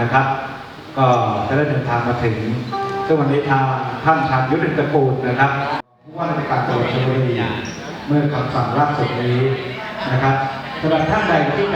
นะครับ ก็จะได้เดินทางมาถึงซึ่งวันนี้ทางท่านชาญยุทธตระกูลนะครับผู้ว่าราชการจังหวัดชลบุรีเมื่อคำสั่งล่าสุดนี้นะครับสำหรับท่านใดที่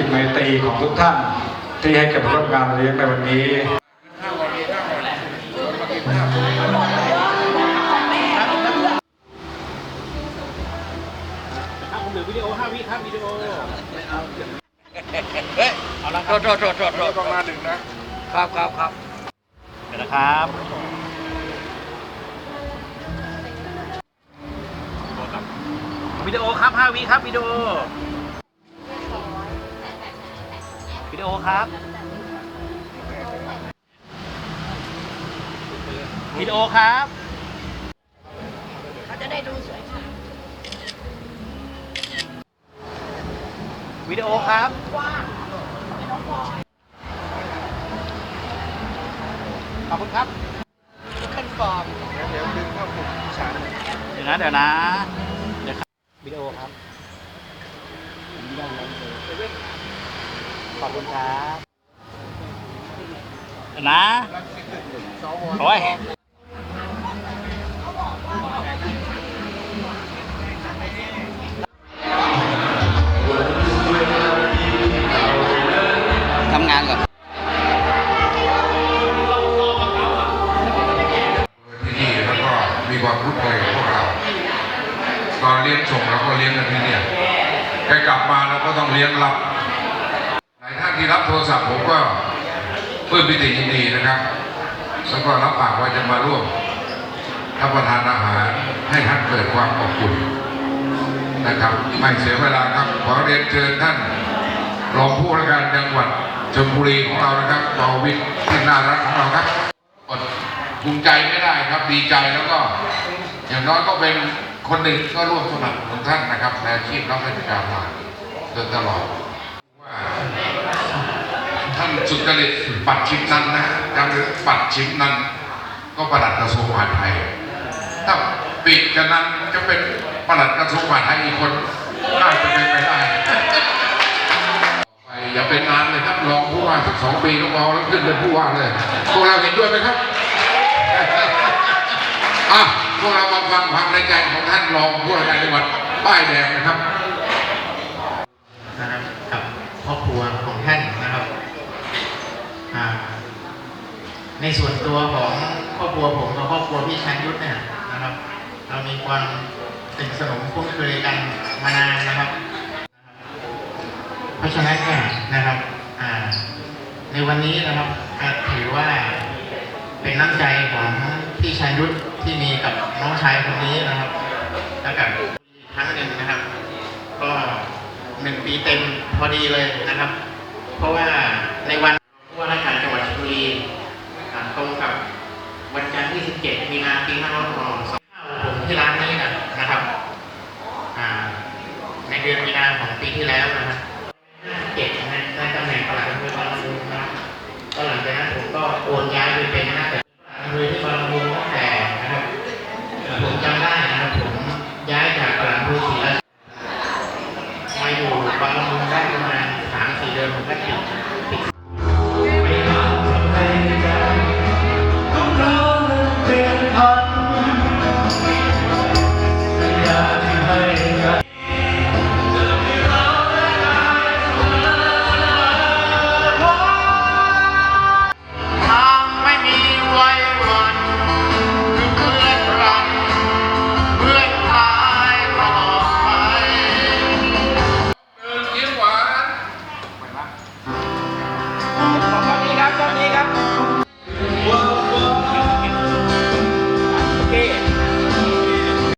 จิตไมตรีของทุกท่าน ที่ให้กับร่วมงานเลี้ยงในวันนี้ผมเหลือวิดีโอ5วิครับวิดีโอโทษโทษโทษโทษโทษประมาณหนึ่งนะครับครับครับเดี๋ยวนะครับวิดีโอครับ5วิครับวิดีโอ วิดีโอครับวิดีโอครับเขาจะได้ดูสวยค่ะวิดีโอครับกว้างไม่ต้องพอขอบคุณครับขึ้นฟอร์มเดี๋ยวนะเดี๋ยวนะเดี๋ยวครับวิดีโอครับ ขอบคุณครับเดี๋ยวนะโอ้ยทำงานก่อน ที่นี่แล้วก็มีความคุ้นเคยกับพวกเราตอนเลี้ยงส่งเราก็เลี้ยงกันที่เนี่ยใครกลับมาเราก็ต้องเลี้ยงรับหลาย ที่รับโทรศัพท์ผมก็เพื่อปิติยินดีนะครับแล้วก็รับปากว่าจะมาร่วมรับประทานอาหารให้ท่านเกิดความอบอุ่นนะครับไม่เสียเวลาครับขอเรียนเชิญท่านรองผู้ว่าการจังหวัดชลบุรีของเรานะครับปอวิทย์ที่น่ารักของเราครับอดภูมิใจไม่ได้ครับดีใจแล้วก็ อย่างน้อยก็เป็นคนหนึ่งก็ร่วมสมัครของท่านนะครับในอาชีพรับราชการมาโดยตลอด ท่าสุจริตปัดชิมนั้นนะการปัดชิมนั้น ก็ประหลัดกระทรวงมหาดไทยถ้าปิดกันนั้นจะเป็นประหลัดกระทรวงมหาดไทยอีกคนน่าจะเป็นไปได้ไปอย่าเป็นนานเลยครับรองผู้ว่าสักสองปีก็พอแล้วขึ้นเป็นผู้ว่าเลยพวกเราเห็นด้วยไหมครับอะพวกเรามาฟังความในใจของท่านรองผู้ว่าการจังหวัดป้ายแดงนะครับนะครับกับครอบครัว ในส่วนตัวของครอบครัวผมกับครอบครัวพี่ชันยุทธเนี่ยนะครับ เรามีความสนิทสนมคุ้นเคยกันมานานนะครับ เพราะฉะนั้นเนี่ยนะครับในวันนี้นะครับถือว่าเป็นน้ำใจของพี่ชันยุทธที่มีกับน้องชายคนนี้นะครับแล้วกับอีกครั้งหนึ่งนะครับ ก็หนึ่งปีเต็มพอดีเลยนะครับ เพราะว่าในวัน 27 มีนาปี 2562